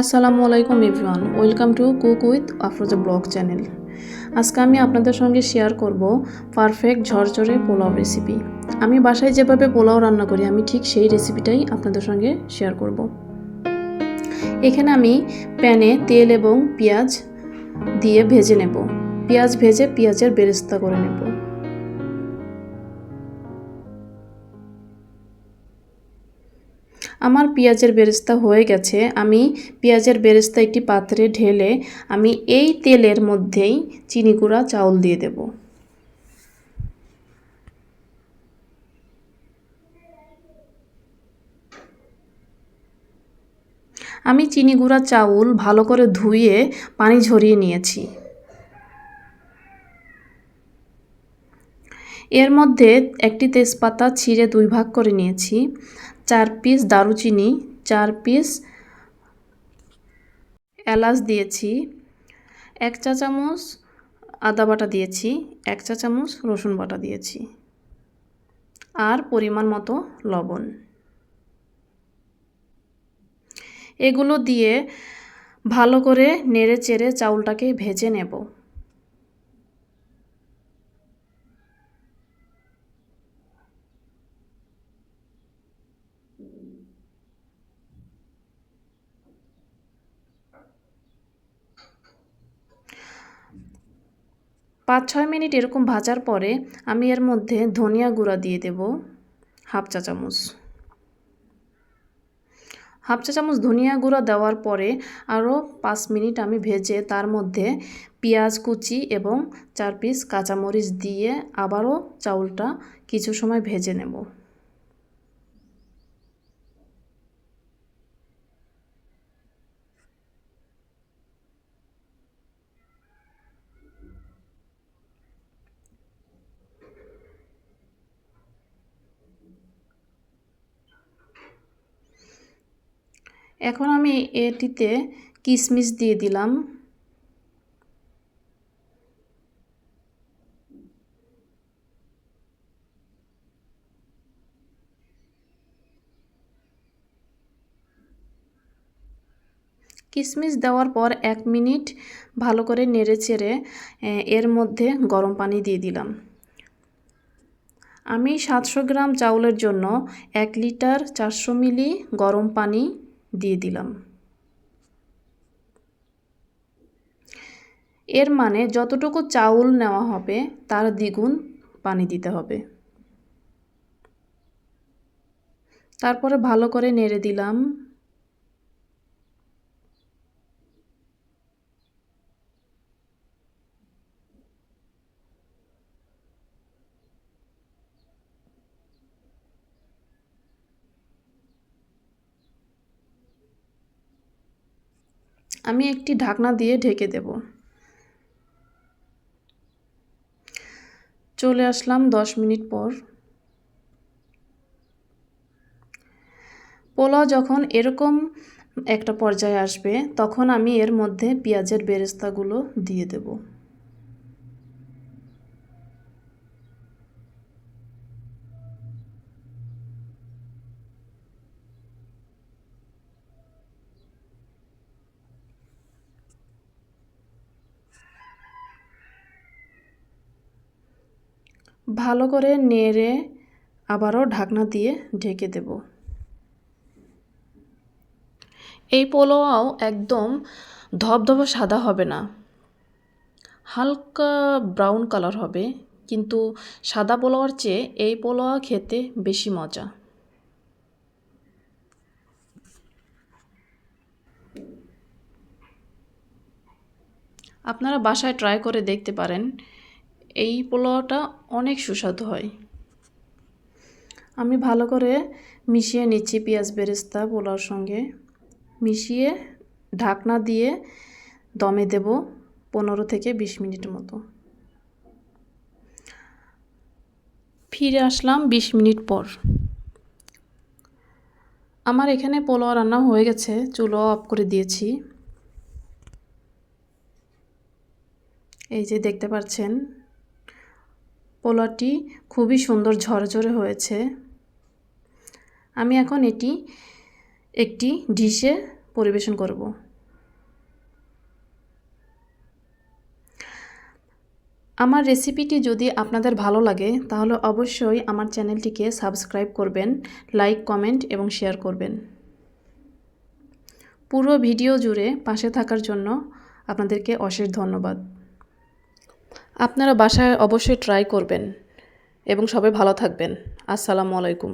আসসালামু আলাইকুম everyone, welcome to cook with Afroza blog channel. আজকে আমি আপনাদের সঙ্গে শেয়ার করব পারফেক্ট ঝরঝরে পোলাও রেসিপি। আমি বাসায় যেভাবে পোলাও রান্না করি, আমি ঠিক সেই রেসিপিটাই আপনাদের সঙ্গে শেয়ার করব। এখানে আমি প্যানে তেল এবং পেঁয়াজ দিয়ে ভেজে নেব। পেঁয়াজ ভেজে পেঁয়াজের বেরেস্তা করে নেব। আমার পেঁয়াজের বেরেস্তা হয়ে গেছে, আমি পেঁয়াজের বেরেস্তা একটি পাত্রে ঢেলে আমি এই তেলের মধ্যেই চিনি গুঁড়া, চাউল দিয়ে দেব। আমি চিনি গুঁড়া, চাউল ভালো করে ধুয়ে পানি ঝরিয়ে নিয়েছি। এর মধ্যে একটি তেজপাতা ছিঁড়ে দুই ভাগ করে নিয়েছি। চার পিস দারুচিনি, চার পিস এলাচ দিয়েছি, এক চা চামচ আদা বাটা দিয়েছি, এক চা চামচ রসুন বাটা দিয়েছি, আর পরিমাণ মতো লবণ। এগুলো দিয়ে ভালো করে নেড়ে চেড়ে চাউলটাকে ভেজে নেব। পাঁচ ছয় মিনিট এরকম ভাজার পরে আমি এর মধ্যে ধনিয়া গুঁড়া দিয়ে দেব, হাফ চা চামচ। হাফ চা চামচ ধনিয়া গুঁড়া দেওয়ার পরে আরও পাঁচ মিনিট আমি ভেজে তার মধ্যে পেঁয়াজ কুচি এবং চার পিস কাঁচামরিচ দিয়ে আবারও চাউলটা কিছু সময় ভেজে নেব। এখন আমি এটিতে কিশমিশ দিয়ে দিলাম। কিশমিশ দেওয়ার পর এক মিনিট ভালো করে নেড়ে চেড়ে এর মধ্যে গরম পানি দিয়ে দিলাম। আমি সাতশো গ্রাম চাউলের জন্য এক লিটার চারশো মিলি গরম পানি দিয়ে দিলাম। এর মানে যতটুকু চাউল নেওয়া হবে, তার দ্বিগুণ পানি দিতে হবে। তারপরে ভালো করে নেড়ে দিলাম। আমি একটি ঢাকনা দিয়ে ঢেকে দেব। চলে আসলাম দশ মিনিট পর। পোলাও যখন এরকম একটা পর্যায়ে আসবে, তখন আমি এর মধ্যে পেঁয়াজের বেরেস্তাগুলো দিয়ে দেবো। ভালো করে নেড়ে আবারও ঢাকনা দিয়ে ঢেকে দেব। এই পোলোয়াও একদম ধবধবে সাদা হবে না। হালকা ব্রাউন কালার হবে, কিন্তু সাদা পোলাওয়ার চেয়ে এই পোলোয়া খেতে বেশি মজা। আপনারা বাসায় ট্রাই করে দেখতে পারেন। এই পোলাওটা অনেক সুস্বাদু হয়। আমি ভালো করে মিশিয়ে নিচ্ছি পেঁয়াজ বেরেস্তা পোলাওর সঙ্গে। মিশিয়ে ঢাকনা দিয়ে দমে দেব পনেরো থেকে বিশ মিনিট মতো। ফিরে আসলাম বিশ মিনিট পর। আমার এখানে পোলাও রান্না হয়ে গেছে চুলো অফ করে দিয়েছি। এই যে দেখতে পাচ্ছেন পোলাটি খুবই সুন্দর ঝরঝরে হয়েছে। আমি এখন এটি একটি ডিশে পরিবেশন করব। আমার রেসিপিটি যদি আপনাদের ভালো লাগে, তাহলে অবশ্যই আমার চ্যানেলটিকে সাবস্ক্রাইব করবেন, লাইক, কমেন্ট এবং শেয়ার করবেন। পুরো ভিডিও জুড়ে পাশে থাকার জন্য আপনাদেরকে অশেষ ধন্যবাদ। আপনারা বাসায় অবশ্যই ট্রাই করবেন। এবং সবাই ভালো থাকবেন। আসসালামু আলাইকুম।